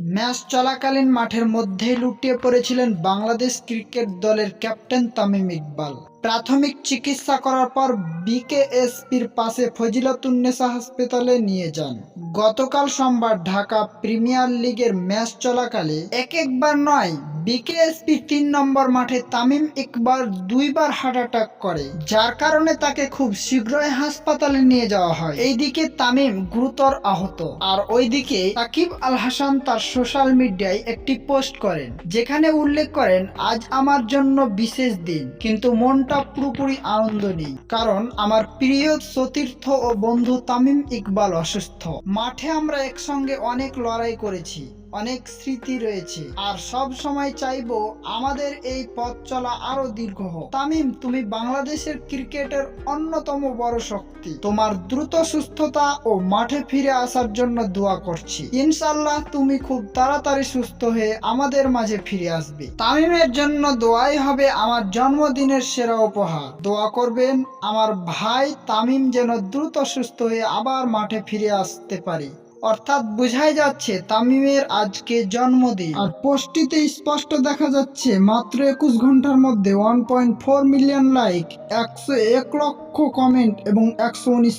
Match চলাকালীন মাঠের মধ্যেই লুটিয়ে পড়েছিলেন বাংলাদেশ ক্রিকেট দলের ক্যাপ্টেন তামিম ইকবাল। প্রাথমিক চিকিৎসা করার পর বিকেএসপির পাশে ফজিলাতুন্নেসা হাসপাতালে নিয়ে যান। গতকাল সোমবার ঢাকা প্রিমিয়ার লিগের ম্যাচ চলাকালে এক একবার নয় বিকেএসপি তিন নম্বর মাঠে তামিম ইকবাল দুইবার হার্ট অ্যাটাক করে, যার কারণে তাকে খুব শীঘ্রই হাসপাতালে নিয়ে যাওয়া হয়। এইদিকে তামিম গুরুতর আহত, আর ওইদিকে সাকিব আল হাসান তার সোশ্যাল মিডিয়ায় একটি পোস্ট করেন, যেখানে উল্লেখ করেন, আজ আমার জন্য বিশেষ দিন, কিন্তু মনটা পুরোপুরি আনন্দ নেই, কারণ আমার প্রিয় সতীর্থ ও বন্ধু তামিম ইকবাল অসুস্থ। মাঠে আমরা একসঙ্গে অনেক লড়াই করেছি। অনেক স্মৃতি রয়েছে। আর সব সময় চাইব আমাদের এই পথ চলা আরও দীর্ঘ হোক। তামিম, তুমি বাংলাদেশের ক্রিকেটের অন্যতম বড় শক্তি। তোমার দ্রুত সুস্থতা ও মাঠে ফিরে আসার জন্য দোয়া করছি। ইনশাল্লাহ তুমি খুব তাড়াতাড়ি সুস্থ হয়ে আমাদের মাঝে ফিরে আসবে। তামিমের জন্য দোয়াই হবে আমার জন্মদিনের সেরা উপহার। দোয়া করবেন আমার ভাই তামিম যেন দ্রুত সুস্থ হয়ে আবার মাঠে ফিরে আসতে পারে। অর্থাৎ বোঝাই যাচ্ছে তামিমের আজকে জন্মদিন। আর পোস্টটিতে স্পষ্ট দেখা যাচ্ছে, মাত্র একুশ ঘণ্টার মধ্যে one point four million like একশো এক লক্ষ কমেন্ট এবং একশো উনিশ